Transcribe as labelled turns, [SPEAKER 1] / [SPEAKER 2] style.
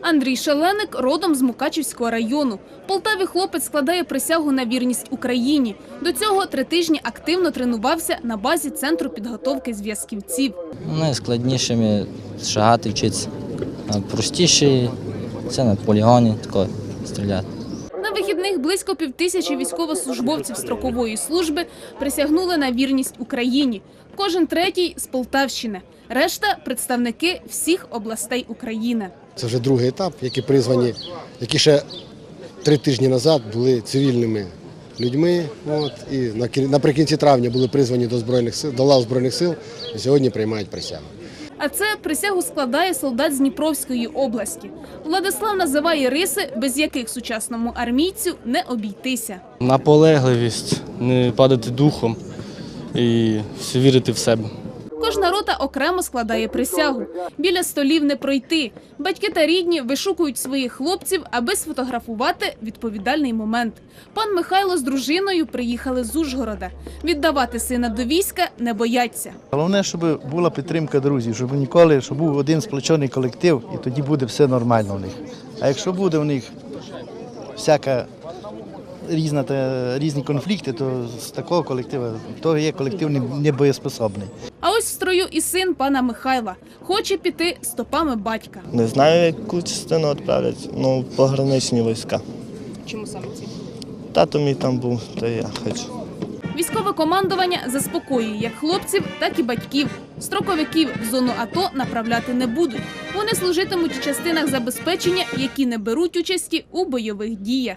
[SPEAKER 1] Андрій Шаленик родом з Мукачівського району. Полтаві хлопець складає присягу на вірність Україні. До цього три тижні активно тренувався на базі центру підготовки зв'язківців.
[SPEAKER 2] Найскладнішими шагати вчитися. Простіші це на полігоні тако стріляти.
[SPEAKER 1] На вихідних близько півтисячі військовослужбовців строкової служби присягнули на вірність Україні. Кожен третій з Полтавщини. Решта представники всіх областей України.
[SPEAKER 3] Це вже другий етап, які призвані, які ще три тижні назад були цивільними людьми. От, і наприкінці травня були призвані до збройних сил, до лав збройних сил. І сьогодні приймають присягу.
[SPEAKER 1] А це присягу складає солдат з Дніпровської області. Владислав називає риси, без яких сучасному армійцю не обійтися.
[SPEAKER 4] наполегливість, не падати духом і все вірити в себе.
[SPEAKER 1] Кожна рота окремо складає присягу. Біля столів не пройти. Батьки та рідні вишукують своїх хлопців, аби сфотографувати відповідальний момент. Пан Михайло з дружиною приїхали з Ужгорода. Віддавати сина до війська не бояться.
[SPEAKER 5] Головне, щоб була підтримка друзів, щоб ніколи, щоб був один сплочений колектив, і тоді буде все нормально в них. А якщо буде в них всяка різна та різні конфлікти, то з такого колективу то є колектив не- небоєспособний.
[SPEAKER 1] А ось в строю і син пана Михайла хоче піти стопами батька.
[SPEAKER 6] Не знаю, яку частину відправлять, ну, пограничні війська.
[SPEAKER 1] Чому саме ці?
[SPEAKER 6] Тато мій там був, то я хочу.
[SPEAKER 1] Військове командування заспокоює як хлопців, так і батьків. Строковиків в зону АТО направляти не будуть. Вони служитимуть у частинах забезпечення, які не беруть участі у бойових діях.